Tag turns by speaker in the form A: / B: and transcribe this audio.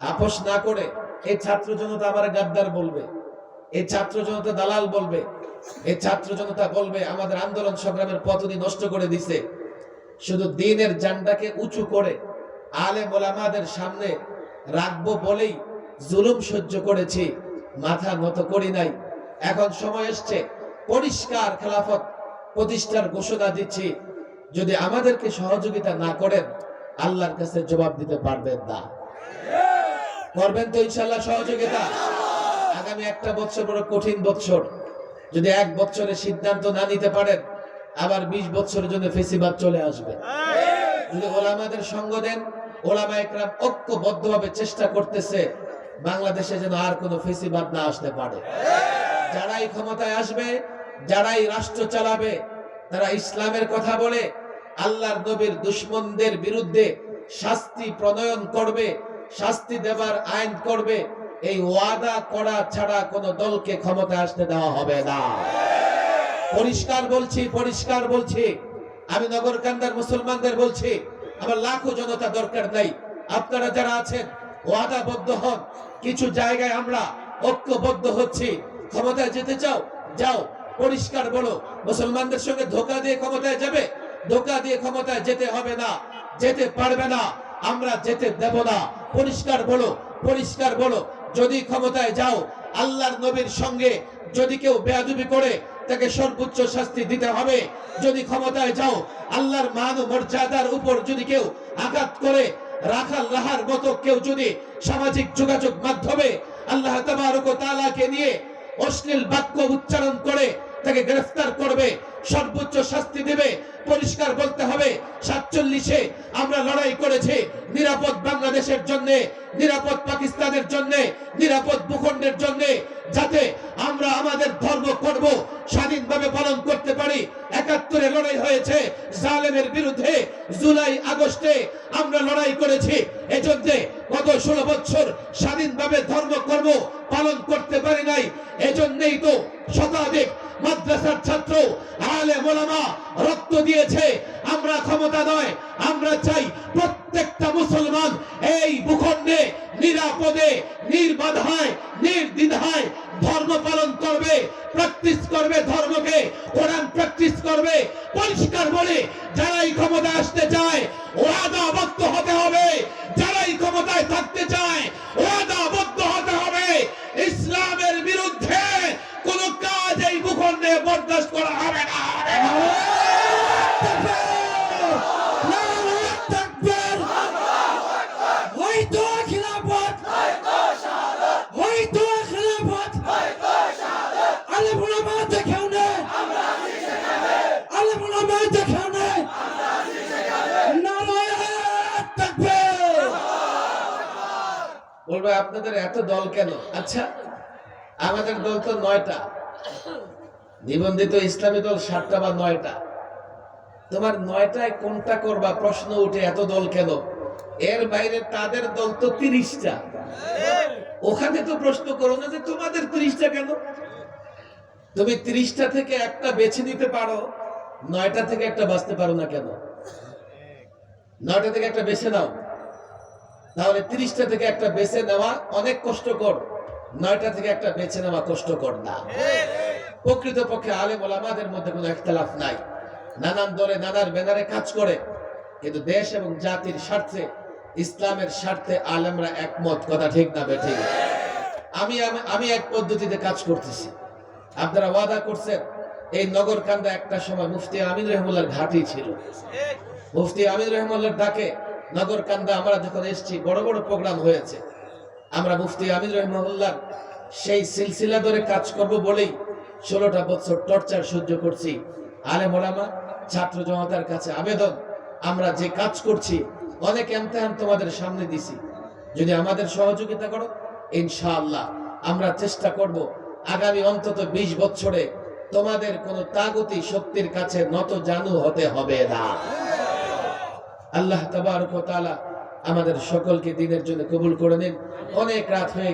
A: আপোষ না করে এই ছাত্র জনতা আমার গাদ্দার বলবে এই ছাত্র জনতা দালাল বলবে এই ছাত্র জনতা বলবে, আমাদের আন্দোলন সংগ্রামের পথনি নষ্ট করে দিছে। শুধু দিনের জান্ডাকে উঁচু করে আলে মোলামাদের সামনে রাখব বলেই জুলুম সহ্য করেছি, মাথা নত করি নাই। এখন সময় এসছে, পরিষ্কার খেলাফত প্রতিষ্ঠার ঘোষণা দিচ্ছি। যদি আমাদেরকে সহযোগিতা না করেন, আল্লাহর কাছে জবাব দিতে পারবেন না। করবেন তো ইনশাল্লাহ সহযোগিতা। আগামী একটা বছর বড় কঠিন বছর। যদি এক বছরের সিদ্ধান্ত না নিতে পারেন, আবার বিশ বছরের জন্য ফেসিবাদ চলে আসবে। যদি ওলামাদের সঙ্গ দেন, ওলামা একরাম ঐক্যবদ্ধভাবে চেষ্টা করতেছে, বাংলাদেশে যেন আর কোনো ফেসিবাদ না আসতে পারে। যারাই ক্ষমতায় আসবে, যারাই রাষ্ট্র চালাবে, তারা ইসলামের কথা বলে, আল্লাহর নবীর দুশ্মনদের বিরুদ্ধে শাস্তি প্রণয়ন করবে শাস্তি দেবার আইন করবে, এই ওয়াদা করা ছাড়া কোন দলকে ক্ষমতা আসতে দেওয়া হবে না। পরিষ্কার বলছি পরিষ্কার বলছি। আমি নগরকান্দার মুসলমানদের বলছি, আমার লাখো জনতা দরকার নাই। আপনারা যারা আছেন, ওয়াদাবদ্ধ হন। কিছু জায়গায় আমরা ঐক্যবদ্ধ হচ্ছি। ক্ষমতায় যেতে চাও, যাও। পরিষ্কার বলো, মুসলমানদের সঙ্গে ধোকা দিয়ে ক্ষমতায় যাবে? ধোকা দিয়ে ক্ষমতায় যেতে হবে না। যেতে পারবে না। আমরা যেতে দেব না। পরিষ্কার বলো পরিষ্কার বলো, যদি ক্ষমতায় যাও, আল্লাহর নবীর সঙ্গে যদি কেউ বেয়াদুবি করে, তাকে সর্বোচ্চ শাস্তি দিতে হবে। যদি ক্ষমতায় যাও, আল্লাহর মান মর্যাদার উপর যদি কেউ আঘাত করে, রাখাল রাহার মতো কেউ যদি সামাজিক যোগাযোগ মাধ্যমে আল্লাহ তাআলাকে নিয়ে অশ্লীল বাক্য উচ্চারণ করে, তাকে গ্রেফতার করবে, সর্বোচ্চ শাস্তি দেবে, পরিষ্কার বলতে হবে, সাতচল্লিশে আমরা লড়াই করেছি বাংলাদেশের জন্য, নিরাপদ পাকিস্তানের জন্য, নিরাপদ ভূখণ্ডের জন্য, যাতে আমরা আমাদের ধর্ম করব স্বাধীনভাবে পালন করতে পারি। একাত্তরে লড়াই হয়েছে জালেমের বিরুদ্ধে। জুলাই আগস্টে আমরা লড়াই করেছি। এজন্য গত ষোলো বছর স্বাধীনভাবে ধর্ম কর্ম পালন করতে পারি নাই। এজন্যই তো শতাধিক মাদ্রাসার ছাত্র আলে মোলামা রক্ত দিয়েছে। আমরা ক্ষমতা নয়, আমরা চাই প্রত্যেকটা মুসলমান এই ভূখণ্ডে নিরাপদে, নির্বাধায়, নির্দ্বিধায় ধর্ম পালন করবে প্র্যাকটিস করবে ধর্মকে, কোরআন প্র্যাকটিস করবে, পরিষ্কার বলে যারাই ক্ষমতা আসতে চায়
B: হয়তো খিলাফত। হয়তো খিলাফত। দেখেও নে। দেখেও নে। তাকবীর।
A: বলবে আপনাদের এত দল কেন? আচ্ছা। আমাদের দল তো নয়টা। নিবন্ধিত ইসলামী দল সাতটা বা নয়টা। তোমার নয়টায় কোনটা করবা? প্রশ্ন উঠে এত দল কেন? এর বাইরে তাদের দল তো তিরিশটা। ওখানে তো প্রশ্ন করো না যে তোমাদের তিরিশটা কেন? তুমি তিরিশটা থেকে একটা বেছে নিতে পারো, নয়টা থেকে একটা বাঁচতে পারো না কেন? নয়টা থেকে একটা বেছে নাও। তাহলে তিরিশটা থেকে একটা বেছে নেওয়া অনেক কষ্টকর, নয়টা থেকে একটা বেছে নেওয়া কষ্টকর না। প্রকৃত পক্ষে আলেম আমাদের মধ্যে কোনো একতলাফ নাই। নানান দলে, নানার ব্যানারে কাজ করে, কিন্তু দেশ এবং জাতির স্বার্থে ইসলামের স্বার্থে আলেমরা একমত, কথা ঠিক না আমি, আমি- আমি এক পদ্ধতিতে কাজ করতেছি। আপনারা ওয়াদা করছেন, এই নগর কান্দা একটা সময় মুফতি আমিন রহমুল্লার ঘাটি ছিল। মুফতি আমিন রহমুল্লার ডাকে নগর কান্দা আমরা যখন এসেছি, বড় বড় প্রোগ্রাম হয়েছে। আমরা মুফতি আমিন রহমুল্লার সেই সিলসিলা ধরে কাজ করব বলেই ষোলোটা বছর টর্চার সহ্য করছি। আলে মোলামা ছাত্র জনতার কাছে আবেদন, আমরা যে কাজ করছি অনেক এমতেহান তোমাদের সামনে দিছি। যদি আমাদের সহযোগিতা করো, ইনশাআল্লাহ আমরা চেষ্টা করব আগামী অন্তত ২০ বছরে তোমাদের কোনো তাগতি শক্তির কাছে নত জানু হতে হবে না। আল্লাহ তাবারক আমাদের সকলকে দিনের জন্য কবুল করে নিন। অনেক রাত হয়ে